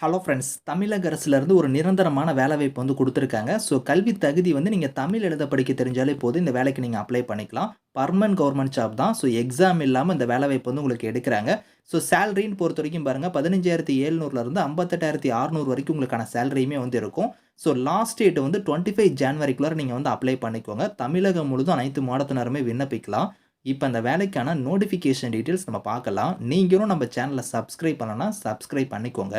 Hello friends தமிழக அரசுலேருந்து ஒரு நிரந்தரமான வேலைவாய்ப்பு வந்து கொடுத்துருக்காங்க. ஸோ கல்வி தகுதி வந்து நீங்கள் தமிழ் எழுத படிக்க தெரிஞ்சாலே போதும். இந்த வேலைக்கு நீங்கள் அப்ளை பண்ணிக்கலாம். பர்மனன்ட் கவர்மெண்ட் ஜாப் தான். ஸோ எக்ஸாம் இல்லாமல் இந்த வேலைவாய்ப்பு வந்து உங்களுக்கு எடுக்கிறாங்க. ஸோ சேலரின்னு பொறுத்த வரைக்கும் பாருங்கள் பதினஞ்சாயிரத்தி ஏழ்நூறுலேருந்து ஐம்பத்தெட்டாயிரத்தி அறநூறு வரைக்கும் உங்களுக்கான சேலரியுமே வந்து இருக்கும். ஸோ லாஸ்ட் டேட் வந்து டுவெண்ட்டி ஃபைவ் ஜான்வரிக்குள்ளே நீங்கள் வந்து அப்ளை பண்ணிக்கோங்க. தமிழகம் முழுதும் அனைத்து மாவட்டத்தினருமே விண்ணப்பிக்கலாம். இப்போ அந்த வேலைக்கான நோட்டிஃபிகேஷன் டீட்டெயில்ஸ் நம்ம பார்க்கலாம். நீங்களும் நம்ம சேனலை சப்ஸ்கிரைப் பண்ணலன்னா சப்ஸ்கிரைப் பண்ணிக்கோங்க.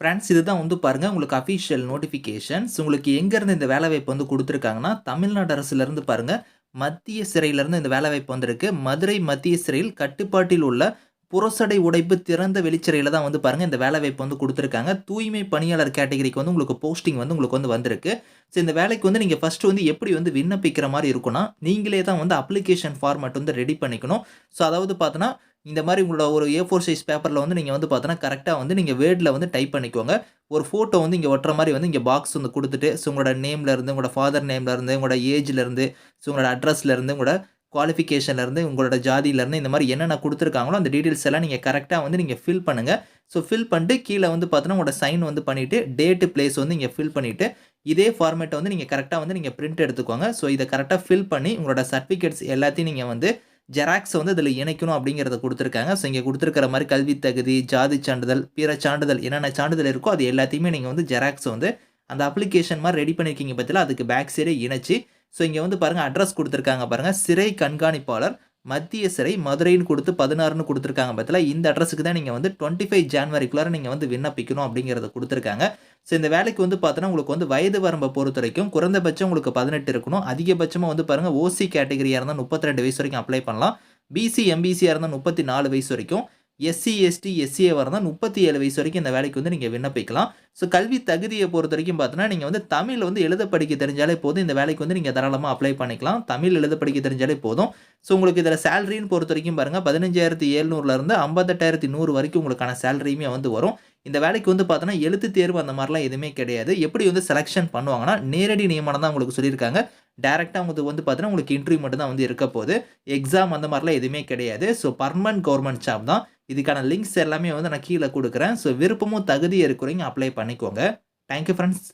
ஃப்ரெண்ட்ஸ் இதுதான் வந்து பாருங்கள் உங்களுக்கு அஃபிஷியல் நோட்டிஃபிகேஷன்ஸ் உங்களுக்கு எங்கேருந்து இந்த வேலைவாய்ப்பு வந்து கொடுத்துருக்காங்கன்னா தமிழ்நாடு அரசுலேருந்து பாருங்கள் மத்திய சிறையிலேருந்து இந்த வேலைவாய்ப்பு வந்திருக்கு. மதுரை மத்திய சிறையில் கட்டுப்பாட்டில் உள்ள புறசடை உடைப்பு திறந்த வெளிச்சிறையில் தான் வந்து பாருங்கள் இந்த வேலைவாய்ப்பு வந்து கொடுத்துருக்காங்க. தூய்மை பணியாளர் கேட்டகரிக்கு வந்து உங்களுக்கு போஸ்டிங் வந்து உங்களுக்கு வந்து வந்திருக்கு. ஸோ இந்த வேலைக்கு வந்து நீங்கள் ஃபஸ்ட்டு வந்து எப்படி வந்து விண்ணப்பிக்கிற மாதிரி இருக்குன்னா நீங்களே தான் வந்து அப்ளிகேஷன் ஃபார்மேட் வந்து ரெடி பண்ணிக்கணும். ஸோ அதாவது பார்த்தோன்னா இந்த மாதிரி உங்களோட ஒரு ஏ ஃபோர் சைஸ் பேப்பரில் வந்து நீங்கள் வந்து பார்த்தோன்னா கரெக்டாக வந்து நீங்கள் வேர்டில் வந்து டைப் பண்ணிக்கோங்க. ஒரு ஃபோட்டோ வந்து இங்கே ஒட்டுற மாதிரி வந்து இங்கே பாக்ஸ் வந்து கொடுத்துட்டு ஸோ உங்களோட நேம்லேருந்து உங்களோட ஃபாதர் நேம்லேருந்து உங்களோட ஏஜ்லேருந்து ஸோ உங்களோட அட்ரஸ்லேருந்து உங்களோட குவாலிஃபிகேஷன்லேருந்து உங்களோட ஜாதியிலேருந்து இந்த மாதிரி என்னென்ன கொடுத்துருக்காங்களோ அந்த டீட்டெயில்ஸ் எல்லாம் நீங்கள் கரெக்டாக வந்து நீங்கள் ஃபில் பண்ணுங்கள் ஸோ ஃபில் பண்ணிட்டு கீழே வந்து பார்த்தோன்னா உங்களோட சைன் வந்து பண்ணிவிட்டு டேட்டு பிளேஸ் வந்து இங்கே ஃபில் பண்ணிவிட்டு இதே ஃபார்மேட்டை வந்து நீங்கள் கரெக்டாக வந்து நீங்கள் பிரிண்ட் எடுத்துக்கோங்க. ஸோ இதை கரெக்டாக ஃபில் பண்ணி உங்களோட சர்டிஃபிகேட்ஸ் எல்லாத்தையும் நீங்கள் வந்து ஜெராக்ஸ் வந்து இதில் இணைக்கணும் அப்படிங்கிறத கொடுத்துருக்காங்க. ஸோ இங்கே கொடுத்துருக்கிற மாதிரி கல்வி தகுதி ஜாதி சான்றிதழ் பிற சான்றிதழ் என்னென்ன சான்றிதழ் இருக்கோ அது எல்லாத்தையுமே நீங்கள் வந்து ஜெராக்ஸ் வந்து அந்த அப்ளிகேஷன் மாதிரி ரெடி பண்ணியிருக்கீங்க பற்றியில் அதுக்கு பேக் சைடே இணைச்சி. ஸோ இங்கே வந்து பாருங்கள் அட்ரஸ் கொடுத்துருக்காங்க பாருங்கள் சிறை கண்காணிப்பாளர் மத்திய சிறை மதுரைன்னு கொடுத்து பதினாறுன்னு கொடுத்துருக்காங்க பற்றில இந்த அட்ரஸுக்கு தான் நீங்கள் வந்து டுவெண்ட்டி ஃபைவ் ஜான்வரிக்குள்ளார நீங்கள் வந்து விண்ணப்பிக்கணும் அப்படிங்கிறத கொடுத்துருக்காங்க. ஸோ இந்த வேலைக்கு வந்து பார்த்தோன்னா உங்களுக்கு வந்து வயது வரம்பை பொறுத்த வரைக்கும் குறைந்தபட்சம் உங்களுக்கு பதினெட்டு இருக்கணும். அதிகபட்சமாக வந்து பாருங்கள் ஓசி கேட்டகரியாக இருந்தால் முப்பத்தி ரெண்டு வயசு வரைக்கும் அப்ளை பண்ணலாம். பிசி எம்பிசியாக இருந்தால் முப்பத்தி நாலு வயசு வரைக்கும். எஸ்சி எஸ்டி எஸ்சிஏ வரதான் முப்பத்தி ஏழு வயசு வரைக்கும் இந்த வேலைக்கு வந்து நீங்கள் விண்ணப்பிக்கலாம். ஸோ கல்வி தகுதியை பொறுத்த வரைக்கும் பார்த்தோன்னா நீங்கள் வந்து தமிழ் வந்து எழுத படிக்க தெரிஞ்சாலே போதும். இந்த வேலைக்கு வந்து நீங்கள் தாராளமாக அப்ளை பண்ணிக்கலாம். தமிழ் எழுத படிக்க தெரிஞ்சாலே போதும். ஸோ உங்களுக்கு இதில் சேலரின்னு பொறுத்த வரைக்கும் பாருங்கள் பதினஞ்சாயிரத்தி ஏழ்நூறுலேருந்து ஐம்பத்தெட்டாயிரத்தி நூறு வரைக்கும் உங்களுக்கான சேலரியுமே வந்து வரும். இந்த வேலைக்கு வந்து பார்த்தோன்னா எழுத்து தேர்வு அந்த மாதிரிலாம் எதுவுமே கிடையாது. எப்படி வந்து செலெக்ஷன் பண்ணுவாங்கன்னா நேரடி நியமனம் தான் உங்களுக்கு சொல்லியிருக்காங்க. டேரெக்டாக உங்களுக்கு வந்து பார்த்தீங்கன்னா உங்களுக்கு இன்டர்வியூ மட்டும் தான் வந்து இருக்க போகுது. எக்ஸாம் அந்த மாதிரிலாம் எதுவுமே கிடையாது. ஸோ பர்மனன்ட் கவர்மெண்ட் ஜாப் தான். இதுக்கான லிங்க்ஸ் எல்லாமே வந்து நான் கீழே கொடுக்குறேன். ஸோ விருப்பமும் தகுதி இருக்கிறவங்க அப்ளை பண்ணிக்கோங்க. Thank you friends